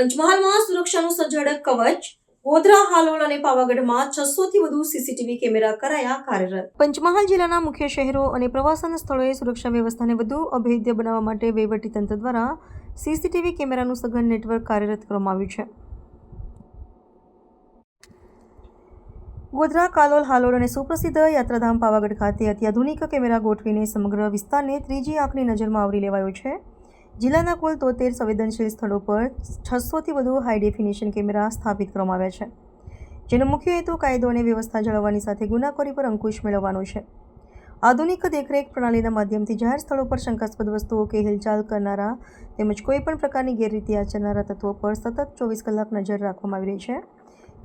પંચમહાલમાં સુરક્ષાનું સજ્જડ કવચ, ગોધરા, હાલોલ અને પાવાગઢમાં છસો થી વધુ સીસીટીવી કેમેરા કરાયા કાર્યરત. પંચમહાલ જિલ્લાના મુખ્ય શહેરો અને પ્રવાસન સ્થળોએ સુરક્ષા વ્યવસ્થાને વધુ અભેદ્ય બનાવવા માટે વહીવટીતંત્ર દ્વારા સીસીટીવી કેમેરાનું સઘન નેટવર્ક કાર્યરત કરવામાં આવ્યું છે. ગોધરા, કાલોલ, હાલોલ અને સુપ્રસિદ્ધ યાત્રાધામ પાવાગઢ ખાતે અત્યાધુનિક કેમેરા ગોઠવીને સમગ્ર વિસ્તારને ત્રીજી આંખની નજરમાં આવરી લેવાયો છે. જિલ્લાના કુલ તોતેર સંવેદનશીલ સ્થળો પર છસોથી વધુ હાઈ ડેફિનેશન કેમેરા સ્થાપિત કરવામાં આવ્યા છે. જેનો મુખ્ય હેતુ કાયદો અને વ્યવસ્થા જાળવવાની સાથે ગુનાખોરી પર અંકુશ મેળવવાનો છે. આધુનિક દેખરેખ પ્રણાલીના માધ્યમથી જાહેર સ્થળો પર શંકાસ્પદ વસ્તુઓ કે હિલચાલ કરનારા તેમજ કોઈપણ પ્રકારની ગેરરીતિ આચરનારા તત્વો પર સતત ચોવીસ કલાક નજર રાખવામાં આવી રહી છે.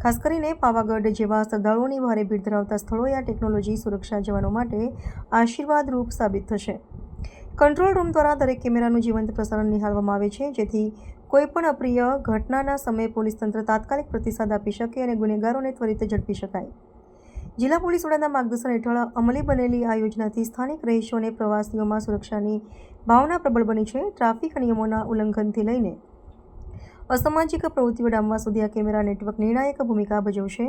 ખાસ કરીને પાવાગઢ જેવા શ્રદ્ધાળુઓની ભારે ભીડ ધરાવતા સ્થળોએ આ ટેકનોલોજી સુરક્ષા જવાનો માટે આશીર્વાદરૂપ સાબિત થશે. કંટ્રોલ રૂમ દ્વારા દરેક કેમેરાનું જીવંત પ્રસારણ નિહાળવામાં આવે છે. જેથી કોઈપણ અપ્રિય ઘટનાના સમયે પોલીસ તંત્ર તાત્કાલિક પ્રતિસાદ આપી શકે અને ગુનેગારોને ત્વરિત ઝડપી શકાય. જિલ્લા પોલીસ વડાના માર્ગદર્શન હેઠળ અમલી બનેલી આ યોજનાથી સ્થાનિક રહીશો અને પ્રવાસીઓમાં સુરક્ષાની ભાવના પ્રબળ બની છે. ટ્રાફિક નિયમોના ઉલ્લંઘનથી લઈને અસામાજિક પ્રવૃત્તિઓ ડામવા સુધી આ કેમેરા નેટવર્ક નિર્ણાયક ભૂમિકા ભજવશે.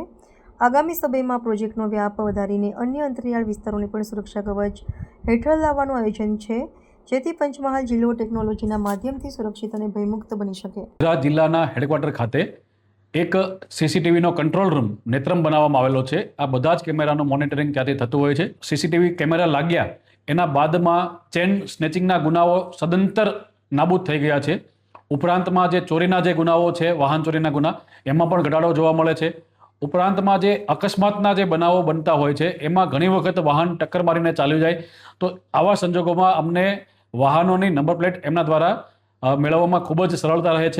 આગામી સમયમાં પ્રોજેક્ટનો વ્યાપ વધારીને અન્ય અંતરિયાળ વિસ્તારોને પણ સુરક્ષા કવચ હેઠળ લાવવાનું આયોજન છે, જેથી પંચમહાલ જિલ્લો ટેકનોલોજીના માધ્યમથી સુરક્ષિત અને ભયમુક્ત બની શકે. ગુજરાત જિલ્લાના હેડક્વાર્ટર ખાતે એક સીસીટીવીનો કંટ્રોલ રૂમ નેત્રમ બનાવવામાં આવેલો છે. આ બધા જ કેમેરાનું મોનિટરિંગ ત્યાંથી થતું હોય છે. સીસીટીવી કેમેરા લાગ્યા, એના બાદમાં ચેન સ્નેચિંગના ગુનાઓ સદંતર નાબૂદ થઈ ગયા છે. ઉપરાંતમાં જે ચોરીના જે ગુનાઓ છે, વાહન ચોરીના ગુના, એમાં પણ ઘટાડો જોવા મળે છે. ઉપરાંતમાં જે અકસ્માતના જે બનાવો બનતા હોય છે, એમાં ઘણી વખત વાહન ટક્કર મારીને ચાલ્યું જાય. તો આવા સંજોગોમાં અમને વાહનોની નંબર પ્લેટ એમના દ્વારા મેળવવામાં ખૂબ જ સરળતા રહે છે.